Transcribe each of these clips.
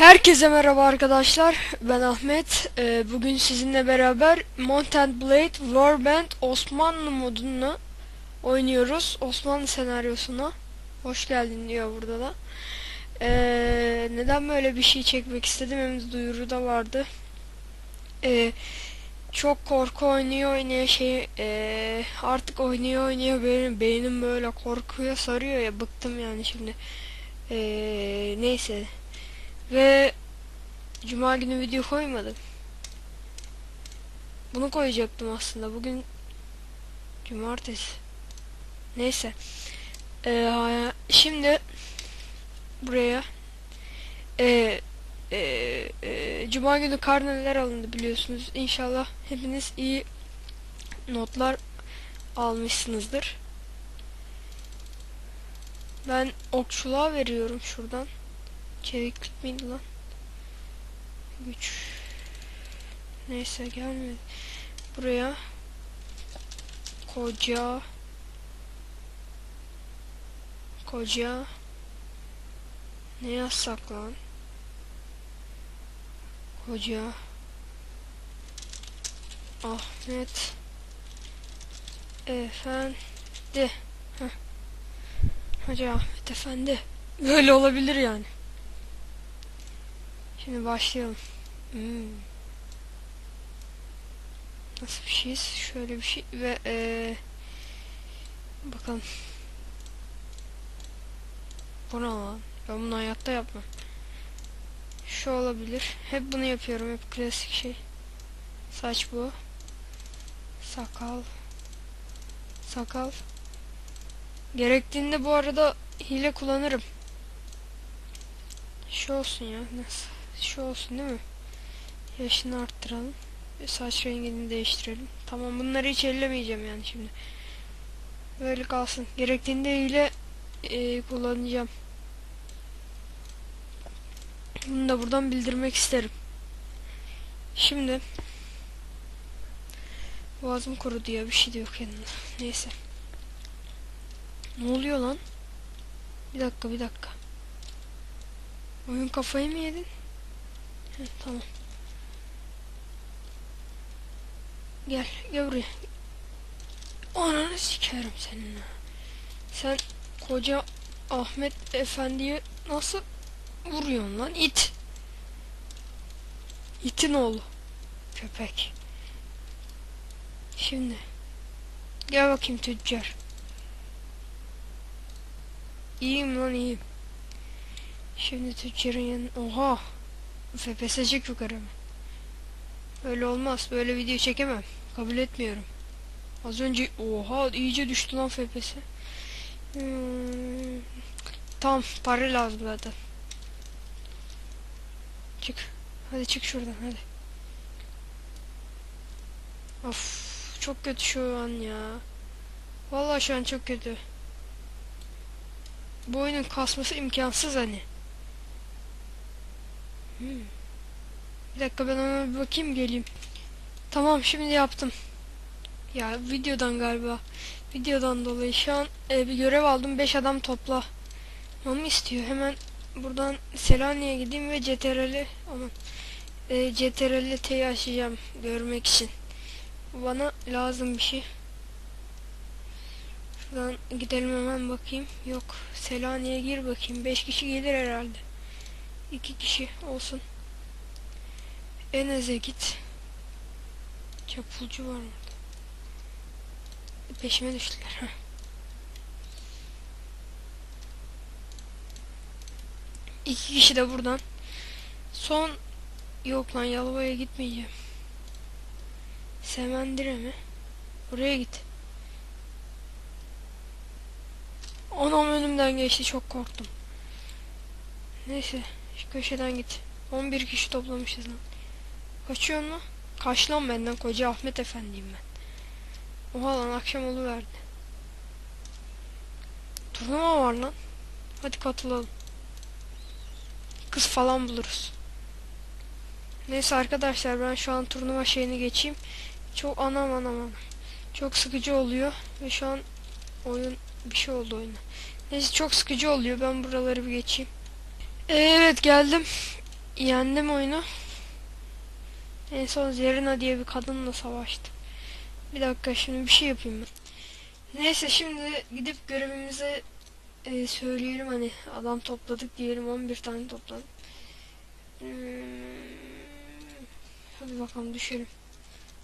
Herkese merhaba arkadaşlar. Ben Ahmet. Ee, bugün sizinle beraber Mountain Blade Warband Osmanlı modunu oynuyoruz. Osmanlı senaryosuna. Hoş geldin diyor burada da. Ee, neden böyle bir şey çekmek istedim hem duyuru da vardı. Ee, çok korku oynuyor oynuyor şey ee, artık oynuyor oynuyor benim beynim böyle korkuya sarıyor ya bıktım yani şimdi. Ee, neyse ve Cuma günü video koymadım. Bunu koyacaktım aslında. Bugün Cumartesi. Neyse. Ee, şimdi buraya ee, ee, ee, Cuma günü karneler alındı biliyorsunuz. İnşallah hepiniz iyi notlar almışsınızdır. Ben okçuluğa veriyorum şuradan. Çeviklik miydi lan? Güç. Neyse gelmedi. Buraya koca koca ne yazsak lan? Koca Ahmet Efendi Heh. Hoca Ahmet Efendi Böyle olabilir yani. Şimdi başlayalım. Hmm. Nasıl bir şeyiz? Şöyle bir şey ve ee, bakalım. Bu lan? Ben bunu hayatta yapmam. Şu olabilir. Hep bunu yapıyorum. Hep klasik şey. Saç bu. Sakal. Sakal. Gerektiğinde bu arada hile kullanırım. Şu olsun ya. Nasıl? Şu olsun değil mi? Yaşını arttıralım. Ve saç rengini değiştirelim. Tamam bunları hiç ellemeyeceğim yani şimdi. Böyle kalsın. Gerektiğinde hile e, kullanacağım. Bunu da buradan bildirmek isterim. Şimdi Boğazım kurudu ya bir şey de yok yanında. Neyse. Ne oluyor lan? Bir dakika bir dakika. Oyun kafayı mı yedin? Heh, tamam. Gel, gel buraya. Ananı sikerim seninle. Sen koca Ahmet Efendi'yi nasıl vuruyorsun lan it? İtin oğlu. Köpek. Şimdi. Gel bakayım tüccar. İyiyim lan iyiyim. Şimdi tüccarın yanına... Oha! FPS çek yukarı mı? Böyle olmaz. Böyle video çekemem. Kabul etmiyorum. Az önce... Oha! iyice düştü lan FPS. Hmm. Tamam. Para lazım zaten. Çık. Hadi çık şuradan hadi. Of. Çok kötü şu an ya. Vallahi şu an çok kötü. Bu oyunun kasması imkansız hani. Bir dakika ben ona bir bakayım geleyim. Tamam şimdi yaptım. Ya videodan galiba. Videodan dolayı şu an e, bir görev aldım. 5 adam topla. Onu istiyor. Hemen buradan Selanik'e gideyim ve CTRL'i aman e, CTRL'i T'yi açacağım görmek için. Bana lazım bir şey. Şuradan gidelim hemen bakayım. Yok. Selanik'e gir bakayım. 5 kişi gelir herhalde. 2 kişi olsun. Enez'e git. Çapulcu var orada. Peşime düştüler. Heh. İki kişi de buradan. Son yok lan Yalova'ya gitmeyeceğim. Semendire mi? Oraya git. Anam önümden geçti çok korktum. Neyse şu köşeden git. 11 kişi toplamışız lan. Kaçıyor mu? Kaç lan benden koca Ahmet Efendi'yim ben. Oha lan akşam oluverdi. Turnuva var lan. Hadi katılalım. Kız falan buluruz. Neyse arkadaşlar ben şu an turnuva şeyini geçeyim. Çok anam anam anam. Çok sıkıcı oluyor ve şu an oyun bir şey oldu oyuna. Neyse çok sıkıcı oluyor. Ben buraları bir geçeyim. Evet geldim. yendim oyunu. En son Zerina diye bir kadınla savaştım. Bir dakika şimdi bir şey yapayım ben. Neyse şimdi gidip görevimizi e, söyleyelim hani adam topladık diyelim 11 tane topladık. Hmm, hadi bakalım düşelim.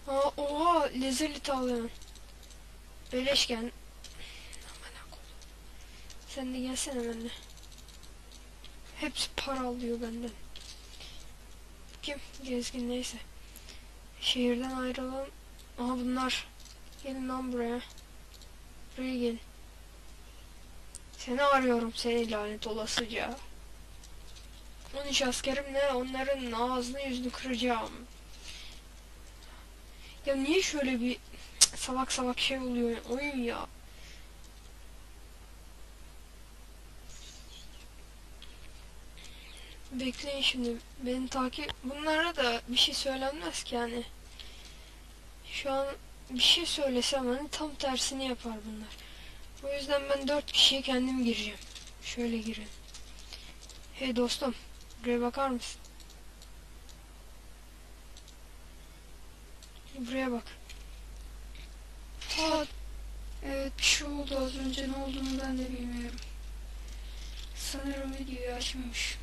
Aa, oha lezerli alıyorum. Beleşken. Sen de gelsene benimle. Hepsi para alıyor benden. Kim? Gezgin neyse. Şehirden ayrılalım. Aha bunlar. Gelin lan buraya. Buraya gelin. Seni arıyorum seni lanet olasıca. 13 askerimle onların ağzını yüzünü kıracağım. Ya niye şöyle bir salak salak şey oluyor oyun ya. Bekleyin şimdi beni takip bunlara da bir şey söylenmez ki yani. Şu an bir şey söylesem hani tam tersini yapar bunlar. O yüzden ben dört kişiye kendim gireceğim. Şöyle girin. Hey dostum buraya bakar mısın? Buraya bak. Ha, evet bir şey oldu az önce ne olduğunu ben de bilmiyorum. Sanırım videoyu açmamış.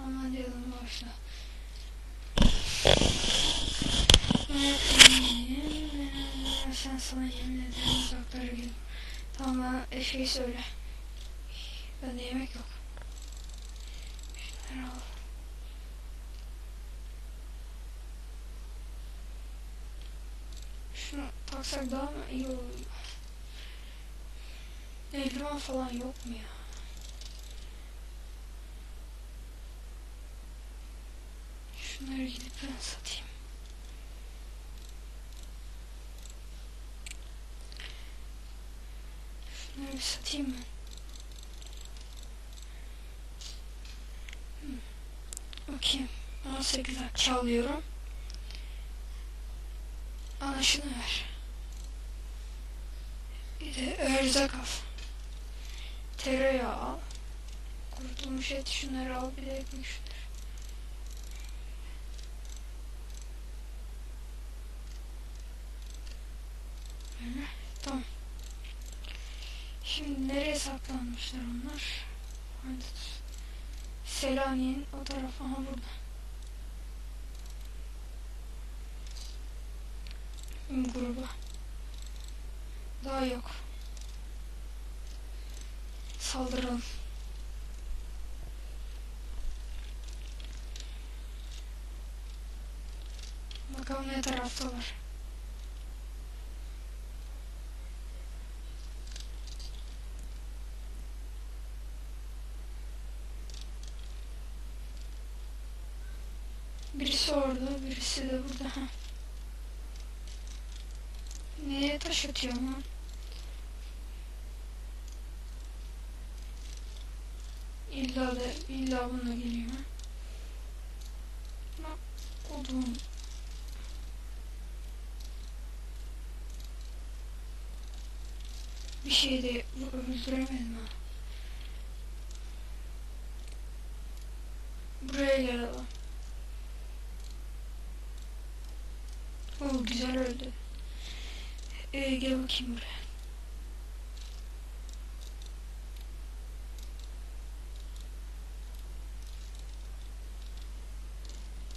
Aman diyelim başla. Sen sana yemin ederim uzaklara gidin. Tamam bana şey söyle. Bende yemek yok. Şunları al. Şunu taksak daha mı iyi olur? Eldiven falan yok mu ya? Şunları gidip ben satayım. Şunları satayım ben. Hmm. Bakayım. 18 akçe alıyorum. Bana şunu ver. Bir de erzak al. Tereyağı al. Kurutulmuş et şunları al. Bir de ekmek şunları. Böyle. Tamam. Şimdi nereye saklanmışlar onlar? Selanik'in o tarafı aha burada. gruba. Daha yok. Saldıralım. Bakalım ne taraftalar. Birisi orada, birisi de burada. Ha. Neye taş atıyor lan? İlla da illa buna geliyor. Bak odun. Bir şey de öldüremedim ha. Buraya gel adam. Oo güzel öldü. Ee, gel bakayım buraya.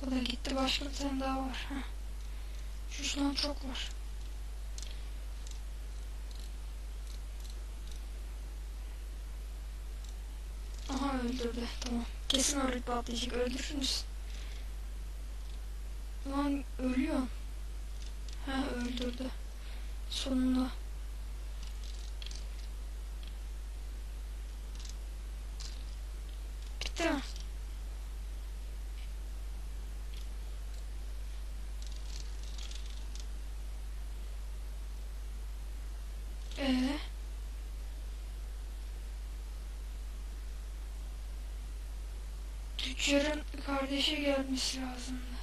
O da gitti. Başka bir tane daha var. Şu şu an çok var. Aha öldürdü. Tamam. Kesin oraya patlayacak. Öldürürüz. Lan ölüyor. Ha öldürdü. Sonunda. Bitti mi? Ee? Tüccarın kardeşi gelmesi lazımdı.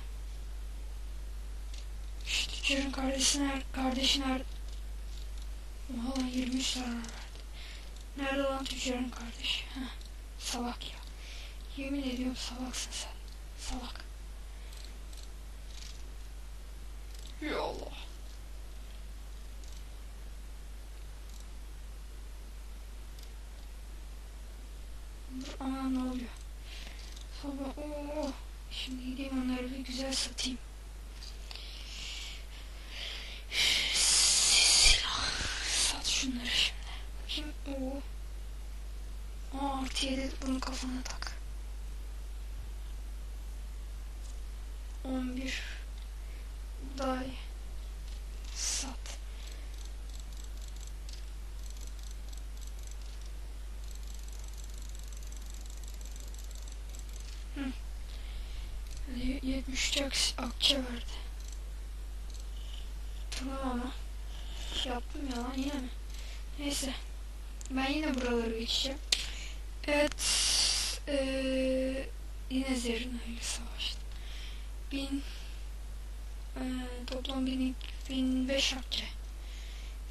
Şu tüccarın kardeşi nerede? Kardeşi nerede? Oha 23 zarar verdi. Nerede lan tüccarın kardeşi? Heh, salak ya. Yemin ediyorum salaksın sen. salak. Ya Allah. Dur aman ne oluyor? Sabah ooo. Şimdi gideyim onları bir güzel satayım. Silah. Sat şunları şimdi. Kim? Oo. Yedi bunu kafana tak. 11 Day Sat Hı. Y- 73 aks- akçe verdi. Tamam ama. Yaptım ya lan yine mi? Neyse. Ben yine buraları geçeceğim. Evet. Eee yine Zerrin ile savaştım. Bin eee toplam bin, bin beş akçe.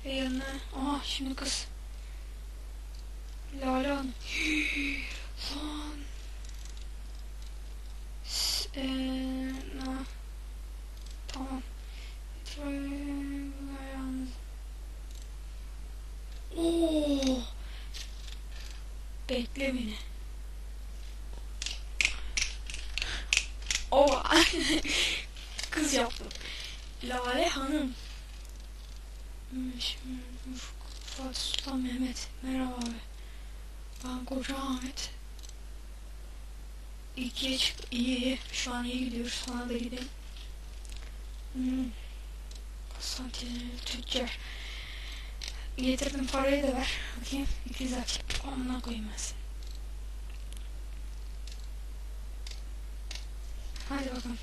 Ve yanına aha şimdi kız. Lale Hanım. Lan. Eee na. Tamam. Yalnız. Oo. Bekle beni. O kız yaptım. Lale Hanım. Fatih Sultan Mehmet. Merhaba abi. Ben Koca Ahmet. İkiye çık. İyi iyi. Şu an iyi gidiyoruz. Sana da gidelim. Hmm. Konstantin tüccar. Getirdim parayı da ver. Bakayım. 200 akçe. Amına koyayım ben seni. Hadi bakalım.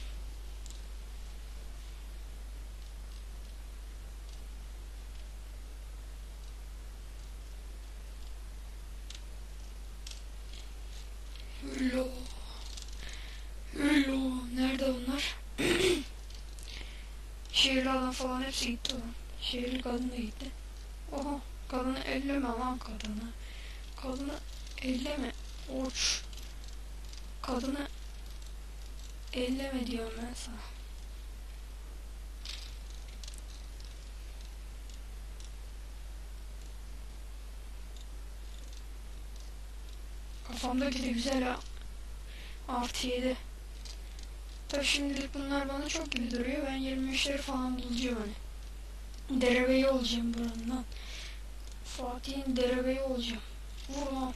Nerede onlar? Şehirli adam falan hepsi gitti lan. Şehirli kadın da gitti. Oha. Kadını elleme lan kadını. Kadını elleme. Uç. Kadını elleme diyorum ben sana. Kafamdaki de güzel ha. Artı yedi. Tabii şimdilik bunlar bana çok gibi duruyor. Ben 25'leri falan bulacağım hani. Derebeyi olacağım buranın Fatih'in derebeyi olacağım. Vur lan.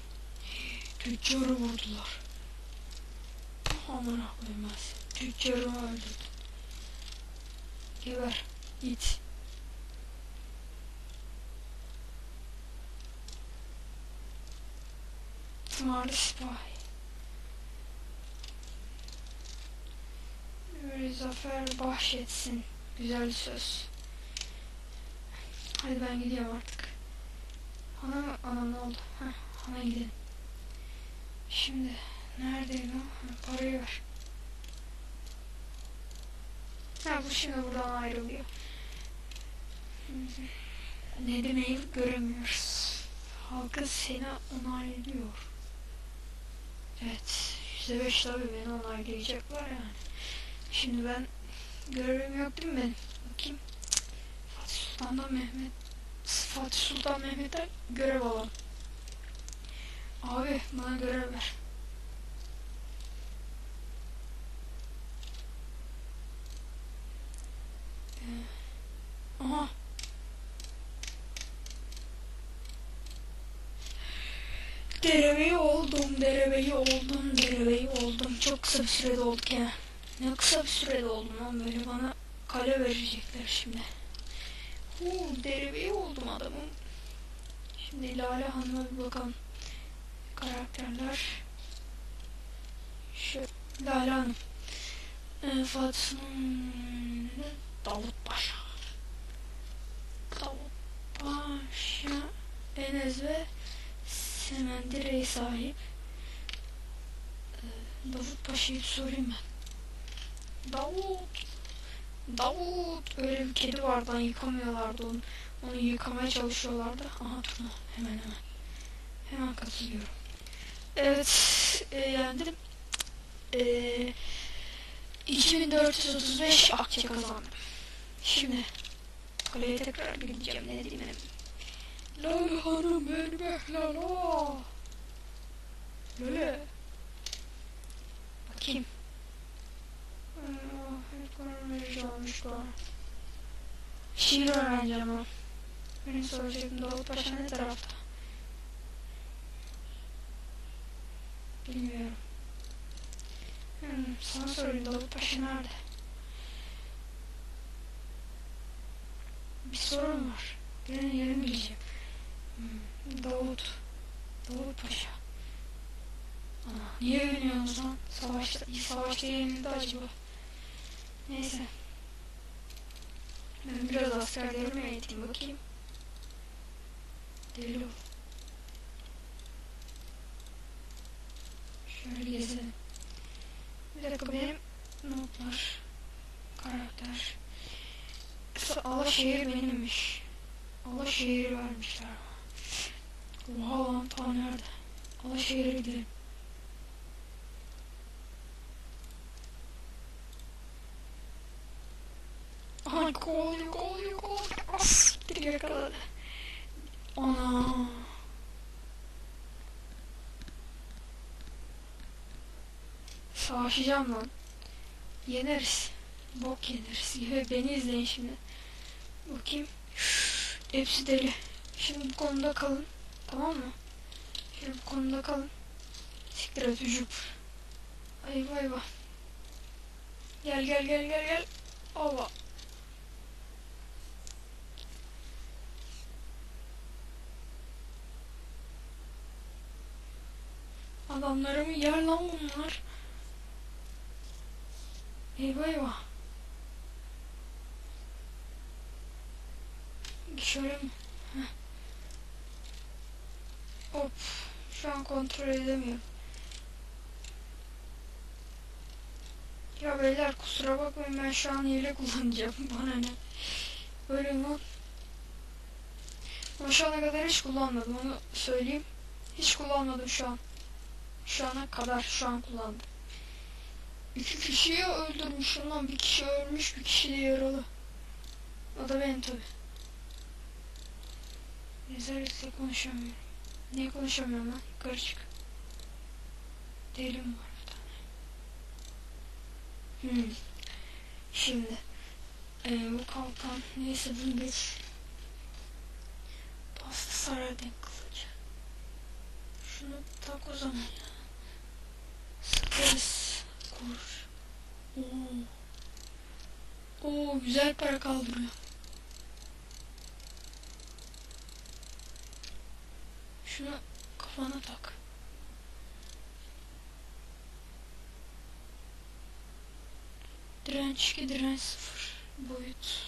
Tüccarı vurdular. Ben seni. Tüccarımı öldürdü. Geber. Git. Sipahi. Bir zafer bahşetsin. Güzel söz. Hadi ben gidiyorum artık. Ana mı? Ana ne oldu? Heh, ana gidelim. Şimdi neredeydi o? Parayı ver. Ha bu şimdi buradan ayrılıyor. Ne demeyi göremiyoruz. Halkı seni onaylıyor. Evet. Yüzde beş tabi beni onaylayacaklar yani. Şimdi ben görevim yok değil mi benim? Bakayım. Sultan'dan Mehmet Fatih Sultan Mehmet'e görev alalım. Abi bana görev ver. Ee, aha. Derebeyi oldum, derebeyi oldum, derebeyi oldum. Çok kısa bir sürede olduk ya. Ne kısa bir sürede oldum lan böyle bana kale verecekler şimdi. Huu, derebeyi oldum adamım. Şimdi Lale Hanım'a bir bakalım. Karakterler. Şu Lale Hanım. Ee, Fatih Davut Paşa. Davut Paşa. Enes ve Semendire'ye sahip. Ee, Davut Paşa'yı sorayım ben. Davut. Davut. Öyle bir kedi vardı hani yıkamıyorlardı onu. Onu yıkamaya çalışıyorlardı. Aha Tuna. Hemen hemen. Hemen katılıyorum. Evet. E, yendim. E, 2435 akçe kazandım. Şimdi kaleye tekrar gideceğim ne diyeyim. Lale hanım vermek lala. Lale. Bakayım. Şiir öğreneceğim ama. Benim soracaktım Davut Paşa ne tarafta? Bilmiyorum. Hmm, sana sorayım Davut Paşa nerede? Bir sorun var. Benim yerini bileceğim. Hmm, Davut. Davut Paşa. Ana, niye övünüyorsunuz lan? Savaşta, savaşta yenildi acaba? Neyse. Ben biraz askerlerimi eğiteyim bakayım. Deli ol. Şöyle gezelim. Bir dakika benim notlar. Karakter. Alaşehir benimmiş. Alaşehir'i vermişler. Oha lan ta nerede? Alaşehir'e gidelim. Kovalıyor kovalıyor. As geri yakaladı. Ana. Savaşacağım lan. Yeneriz. Bok yeneriz. Ve beni izleyin şimdi. Bakayım. Hepsi deli. Şimdi bu konuda kalın. Tamam mı? Şimdi bu konuda kalın. Siktir et hücum. Ayva ayva. Gel gel gel gel gel. Allah. Adamlarımı yer lan bunlar. Eyvah eyvah. Şöyle mi? Heh. Hop. Şu an kontrol edemiyorum. Ya beyler kusura bakmayın ben şu an hile kullanacağım. Bana ne? Böyle lan. Ama şu ana kadar hiç kullanmadım onu söyleyeyim. Hiç kullanmadım şu an. Şu ana kadar şu an kullandım. İki kişiyi öldürmüşüm lan. Bir kişi ölmüş bir kişi de yaralı. O da benim tabi. Özellikle konuşamıyorum. Niye konuşamıyorum lan? Yukarı çık. Delim var bir tane. Hmm. Şimdi. Ee, bu kalkan neyse bunu geç. Bastı Saradin kılıcı. Şunu tak o zaman ya. Güzel para kaldırıyor. Şunu kafana tak. Direnç 2, direnç 0. Boyut.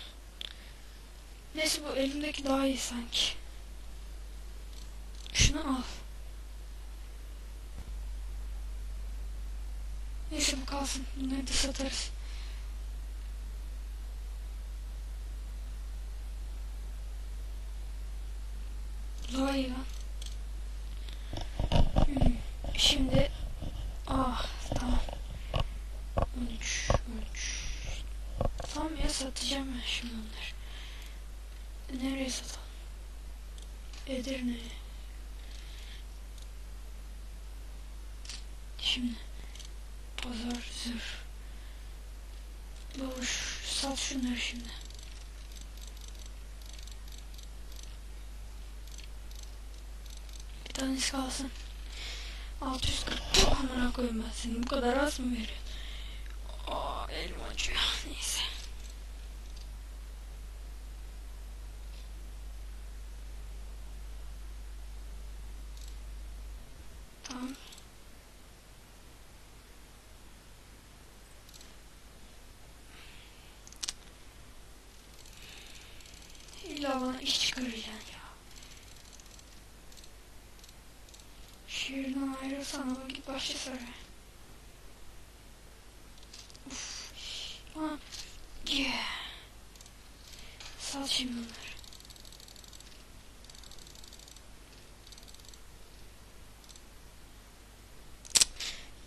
Neyse bu elimdeki daha iyi sanki. Şunu al. Neyse bu kalsın. Bunları da satarız. Daha. Hmm. Şimdi ah tamam. 13 13 Tamam ya satacağım ben şimdi onları. Nereye satalım? Edirne'ye. Şimdi pazar zırh. Babuş sat şunları şimdi. Bir tanesi kalsın. 640 amına koyayım ben seni. Bu kadar az mı veriyorsun? Aa elim acıyor. Neyse. İlla bana iş çıkaracaksın ya. Şehirden ayrılsan ama git başka saray. Uf. Aa. Yeah. Onları.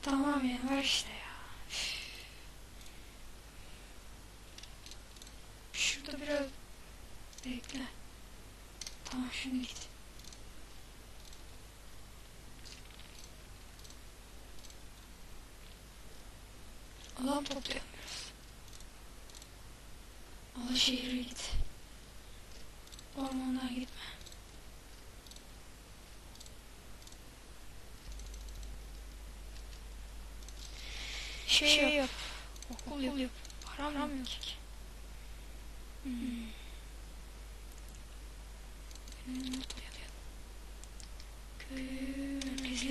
Tamam ya ver işte ya. şurada biraz bekle. Tamam şimdi git. Adam toplayamıyoruz. Ama şehire git. Ormana gitme. Şey, şey yap. Okul, yap. yap. Ki. Hmm.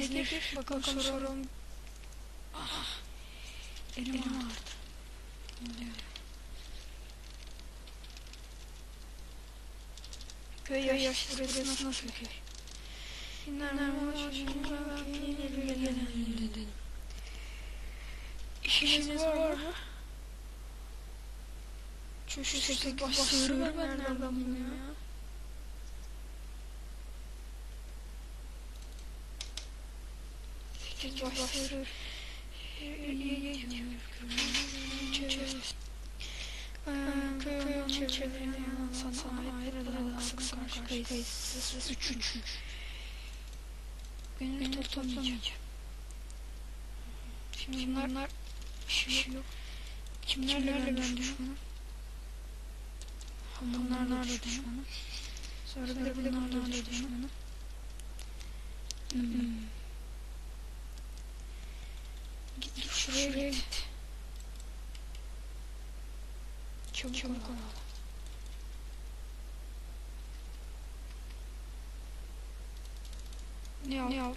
Merkezine gir. Bakalım soralım. Ah. Elim, Elim ağrıdı. Köy yaşlı burası nasıl, köy? İşiniz var mı? Şu şu sekiz baş sığırı ben nereden buluyorum ya? Sekiz baş sığırı. Köyün çevrelerine sana ait burada sık sık kayıtsız üç üç. Gönül toplamayacağım. Şimdi bunlar bir şey yok. Kimlerle ben düşmanım? Bunlarla düşmanım. Sonra bir de bunlarla düşmanım. Hmm. Git şuraya git. Çabuk, Çabuk ol. Ne al? Ne al?